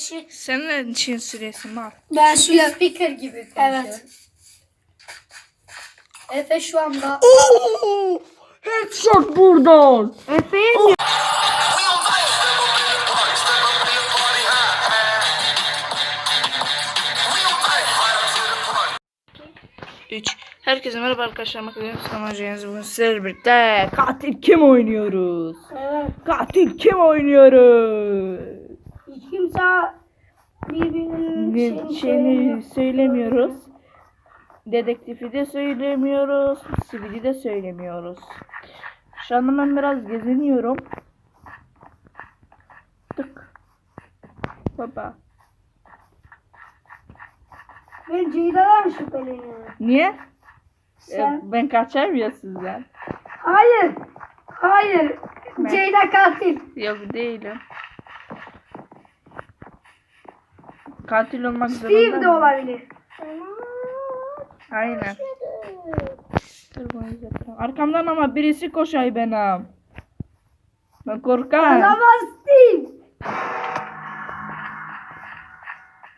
Şey, Senin için süresi var. ben şöyle Speaker gibi konuşuyor. evet. Efe şu anda Oo! Headshot buradan. Efe'ye Üç. Herkese merhaba arkadaşlar. Makedon Sınavacıyız. Bugün sizlerle birlikte katil kim oynuyoruz? Evet. Katil kim oynuyoruz? Kimse birbirinin Bir şeyini şeyini söylemiyoruz. Dedektifi de söylemiyoruz. Sivili de söylemiyoruz. Şu anda ben biraz geziniyorum. Tık. Baba. Ben Ceyda'dan şüpheleniyorum. Niye? Sen? Ee, ben kaçarım ya sizden. Hayır. Hayır. Ben- Ceyda katil. Yok değilim. Katil olmak zorunda. Steve de mı? olabilir. Aynen. Dur bunu izleteceğim. Arkamdan ama birisi koşay benim. Ben korkarım. Olamaz Steve.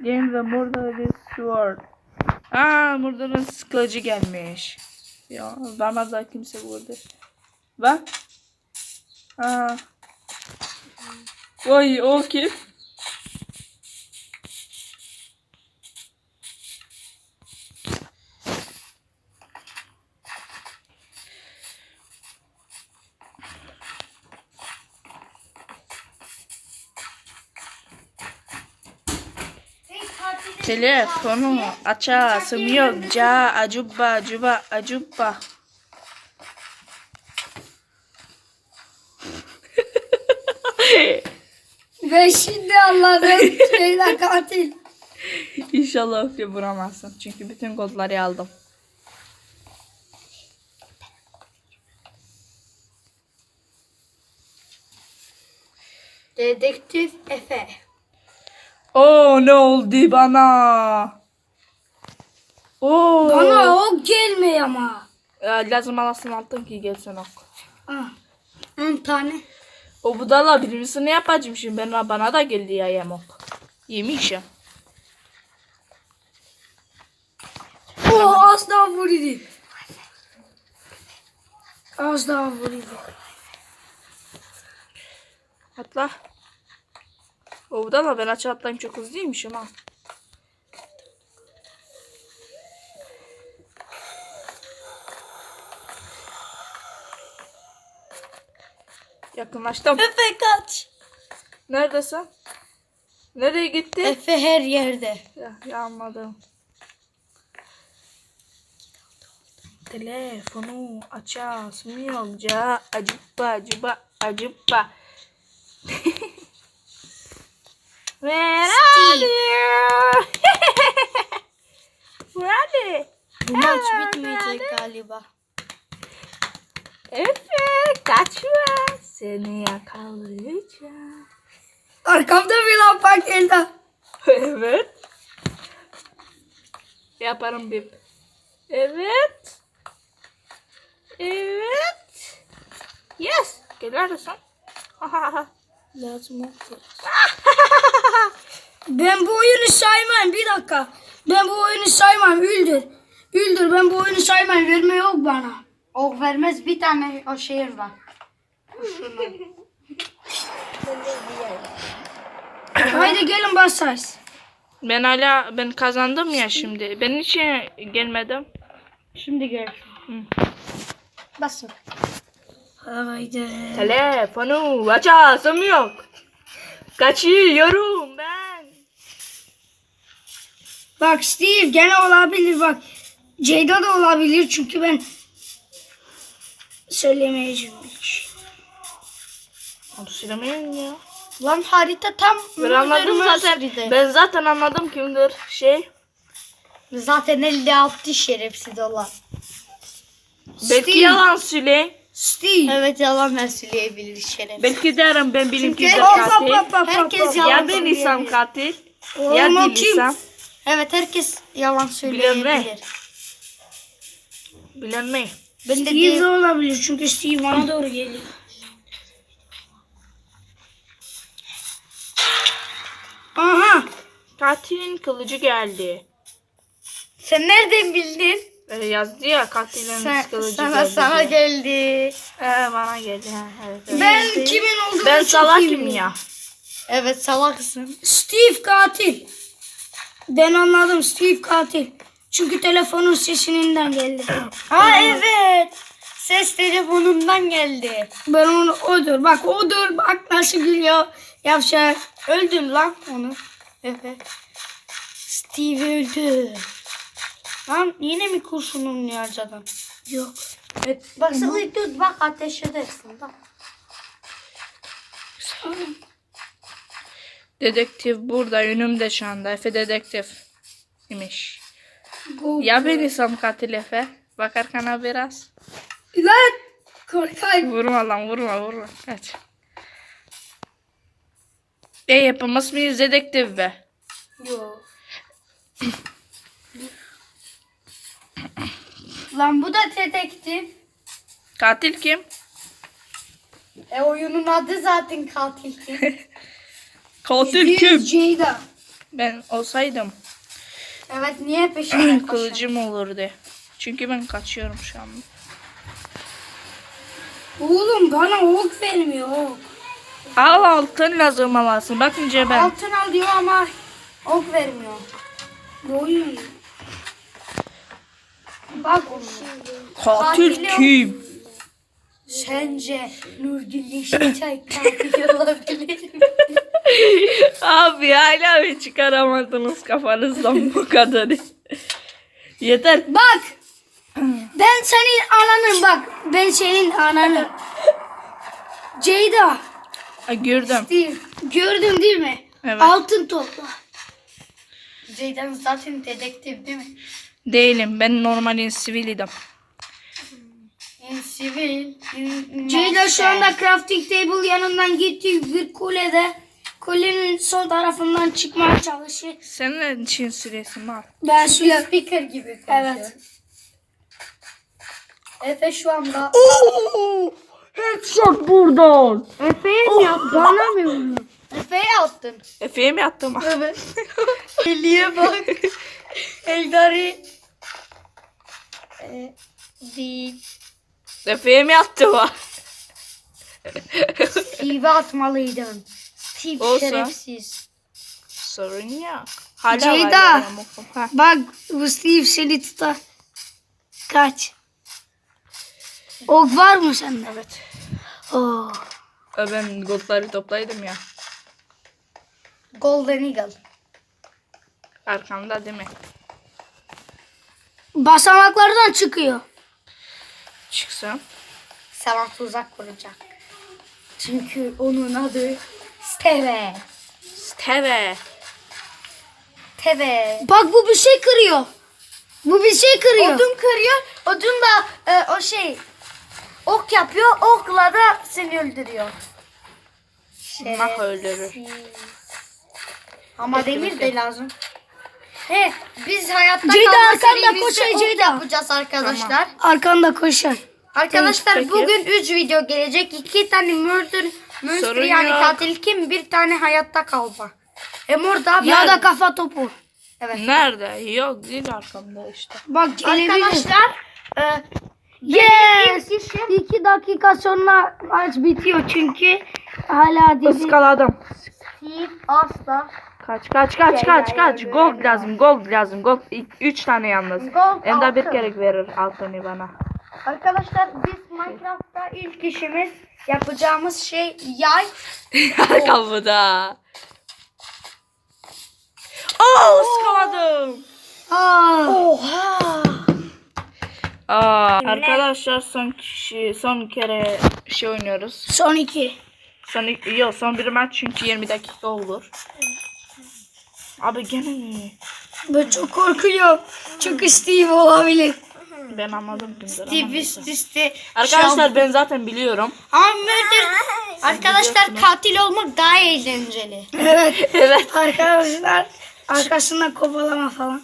Game ve burada bir sword. Aa da kılıcı gelmiş. Ya bana da kimse vurdu. Bak. Aa. Oy o kim? Telefonu açasım yok. Ca acuba cuba acuba. Ve şimdi anladım. Ceyda katil. İnşallah öfke vuramazsın. Çünkü bütün kodları aldım. Dedektif Efe. Oo ne oldu bana? Oo. Bana o gelmiyor ama. Ya, lazım alasın altın ki gelsin ok. Ah. 10 tane. O budala birincisini yapacağım şimdi. Ben, bana da geldi ya yemok. Yemiş ya. O az daha vurdu. Az daha vurdu. Atla. O budala ben aç atlayayım çok hızlıymışım ha. Yakınlaştım. Efe kaç. Neredesin? Nereye gitti? Efe her yerde. Ya, yanmadım. Telefonu açasmıyor. Ca acıpa acıpa acıpa. Where are you? Where are you? Bu maç bitmeyecek galiba. Efe kaçma. Seni yakalayacağım. Arkamda bir lampa geldi. Evet. Yaparım bir. Evet. Evet. Yes. Gelirsin. Lazım ben bu oyunu saymam. Bir dakika. Ben bu oyunu saymam. Üldür. Üldür. Ben bu oyunu saymam. Verme yok bana. Ok vermez bir tane o şehir var. Haydi gelin basarız. Ben hala ben kazandım ya şimdi. Ben hiç gelmedim. Şimdi gel. Basın. Haydi. Telefonu açasım yok. Kaçıyorum ben. Bak Steve gene olabilir bak. Ceyda da olabilir çünkü ben söylemeyeceğim hiç. Onu silemeyin ya. Lan harita tam Ben anladım zaten. Ben zaten anladım kimdir şey. Zaten elde yaptı şerefsiz olan. Belki yalan söyle. Steve. Evet yalan ben söyleyebilir şerefsiz. Belki derim ben bilim Hop, hop, katil. Herkes yalan Ya ben isem söyleyebilir. katil. Ya o kim? değilsem. Evet herkes yalan söyleyebilir. Bilen ne? Ben de Steve de değil. olabilir çünkü Steve bana doğru geliyor. Aha. Katilin kılıcı geldi. Sen nereden bildin? Öyle yazdı ya katilin Sen, kılıcı sana geldi. sana geldi. Ee, bana geldi. Ha, evet, evet. Ben kimin olduğunu ben çok iyi salakim biliyorum. ya. Evet salaksın. Steve katil. Ben anladım Steve katil. Çünkü telefonun sesinden geldi. Aa evet. Ses telefonundan geldi. Ben onu odur. Bak odur. Bak nasıl gülüyor. Yavşak. Öldüm lan onu. Evet. Steve öldü. Lan yine mi kurşunun harcadın? Yok. Evet. Bak sıvı tut bak ateş edersin. Bak. Dedektif burada önümde şu anda. Efe dedektif imiş. Ya ben isem katil Efe. Bak arkana biraz. Lan. Korkay. Vurma lan vurma vurma. Kaç. E yapamaz mıyız dedektif be? Yok. Lan bu da detektif. Katil kim? E oyunun adı zaten katil kim? Katil Biz Ceyda. Ben olsaydım evet niye peşinden koşuyorsun? kılıcım olurdu. Çünkü ben kaçıyorum şu an. Oğlum bana ok vermiyor ok. Al altın lazım alasın. Bakınca ben. Altın al diyor ama ok vermiyor. Bu oyun. Bak. Katil kim? Sence Nurgül Yeşilçay katil olabilir mi? Abi hala bir çıkaramadınız kafanızdan bu kadarı. Yeter. Bak. Ben senin ananım bak. Ben senin ananım. Ceyda. Ha, gördüm. Steve. Gördün değil mi? Evet. Altın topla. Ceydan zaten dedektif değil mi? Değilim. Ben normalin siviliydim. En sivil. en Ceyda şu anda crafting table yanından gitti bir kulede. Kulenin sol tarafından çıkmaya çalışıyor. Sen ne için sürüyorsun lan? Ben şöyle... speaker gibi konuşuyor. Evet. Efe şu anda Headshot buradan. Efe'ye mi yaptın? Bana mı vurdun? Efe'ye attın. Efe'ye mi attım? Evet. Eliye bak. Eldari. Ee, değil. Efe'ye mi attım? ha? Steve'e atmalıydın. Steve Olsa. şerefsiz. Sorun yok. Hala Ceyda. var ya. Ha. Bak bu Steve seni tutar. Kaç. Ok var mı sende? Evet. Oo. Ben goldları toplaydım ya. Golden Eagle. Arkamda değil mi? Basamaklardan çıkıyor. Çıksam. Sana tuzak kuracak. Çünkü onun adı Steve. Steve. Teve. Bak bu bir şey kırıyor. Bu bir şey kırıyor. Odun kırıyor. Odun da e, o şey ok yapıyor. Okla da seni öldürüyor. Mah öldürür. Ama demir de lazım. He, biz hayatta Ceyda, kalma arkanda ok Ceyda. yapacağız arkadaşlar. Arkanda koşar. Arkadaşlar Peki. bugün 3 video gelecek. 2 tane murder, murder Sorun yani yok. katil kim? Bir tane hayatta kalma. Hem orada Ya da kafa topu. evet. Nerede? Yok değil arkamda işte. Bak gelebilir. Arkadaşlar e, Yes. ilk işim 2 dakika sonra maç bitiyor çünkü hala dizi. Iskaladım. Steve asla Kaç kaç kaç kaç kaç. Gold lazım gold lazım gold. İ- Üç tane yalnız. Gold Hem de bir altın. kere verir altını bana. Arkadaşlar biz Minecraft'ta ilk işimiz yapacağımız şey yay. Kapıda. Oo ıskaladım. Aa. Oha! Aa, arkadaşlar son kişi son kere şey oynuyoruz. Son iki. Son ik- yok son bir maç çünkü 20 dakika olur. Abi gene mi? Ben çok korkuyorum. Çünkü Steve olabilir. Ben anladım. Steve üst üste Arkadaşlar ben zaten biliyorum. Ama murder. Arkadaşlar katil olmak daha eğlenceli. Evet. evet. Arkadaşlar arkasından kovalama falan.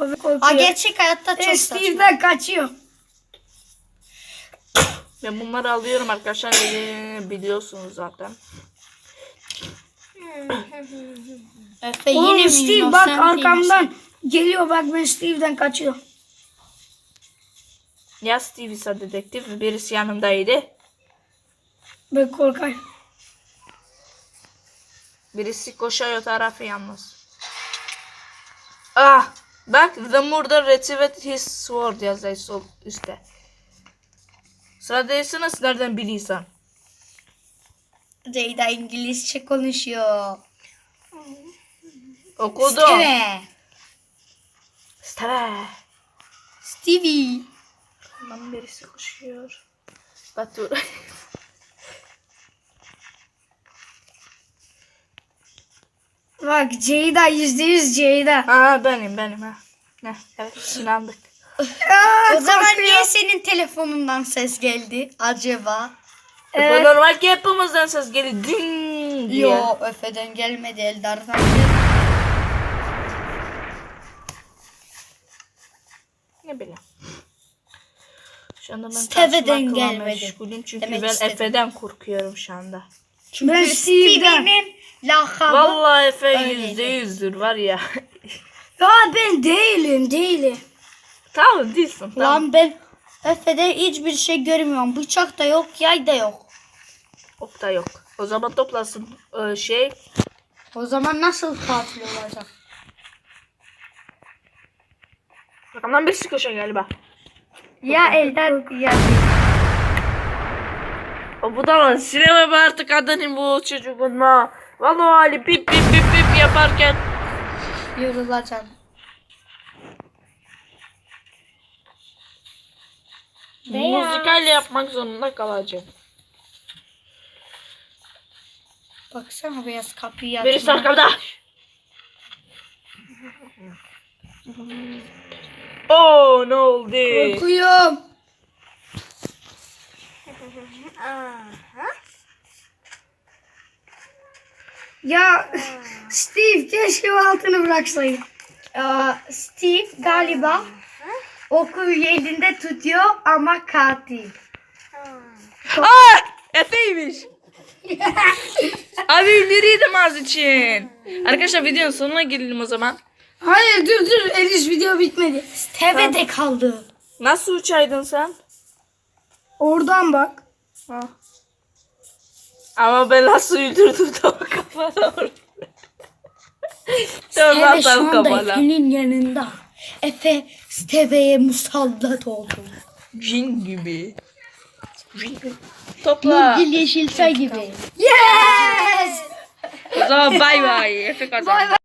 Abi korkuyor. gerçek hayatta çok E, saçma. Steve'den kaçıyor. Ben bunları alıyorum arkadaşlar. Ee, Biliyorsunuz zaten. Efe Oğlum yine mi Steve bak arkamdan geliyor bak ben Steve'den kaçıyorum. Ya Steve ise dedektif birisi yanımdaydı. Ben korkayım. Birisi koşuyor tarafı yalnız. Ah! Bak The Murder Retrieved His Sword yazıyor sol üstte. Sıradaysanız nereden biliyorsan. Ceyda İngilizce konuşuyor. Okudum. Steve. Steve. Stevie. Lan birisi koşuyor. Batur. Bak Ceyda yüzde yüz Ceyda. Aa benim benim ha. Ne? Evet inandık. O zaman niye senin telefonundan ses geldi acaba? Evet. Normal ki hepimizden ses geliyor. Ding diye. Yo Efe'den gelmedi Eldar'dan. Ne bileyim. Şu anda ben Steve'den gelmedi. meşgulüm çünkü Demek ben istedim. Efe'den korkuyorum şu anda. Ben Steve'den. Stevie'nin lakabı. Vallahi Efe yüzde yüzdür var ya. Ya ben değilim değilim. tamam değilsin tamam. Lan ben Efe'de hiçbir şey görmüyorum. Bıçak da yok, yay da yok. Ok da yok. O zaman toplasın e, şey. O zaman nasıl katil olacak? Arkamdan birisi koşuyor galiba. Ya Eldar ya O bu da lan sinema be artık adının bu çocuğun ma. Vallahi Ali pip pip pip pip yaparken. yorulacağım. Müzikal yapmak zorunda kalacağım. Baksana beyaz kapıyı Birisi açma. arkamda. Oh ne oldu? Korkuyorum. Ya Steve keşke o altını bıraksaydın. Aa, Steve galiba oku elinde tutuyor ama katil. Aa! Efe'ymiş. Abi ünlüydüm az için. Arkadaşlar videonun sonuna gelelim o zaman. Hayır dur dur Eliş video bitmedi. Steve'de kaldı. Nasıl uçaydın sen? Oradan bak. Ha. Ama ben nasıl öldürdüm tam kafana orada. Steve şu tam anda kafana. Efe'nin yanında. Efe Steve'ye musallat oldu. Cin gibi. Cin. Topla. Nurgül Yeşilçay gibi. Yes! O zaman bay bay. Efe kazandı. Bay bay.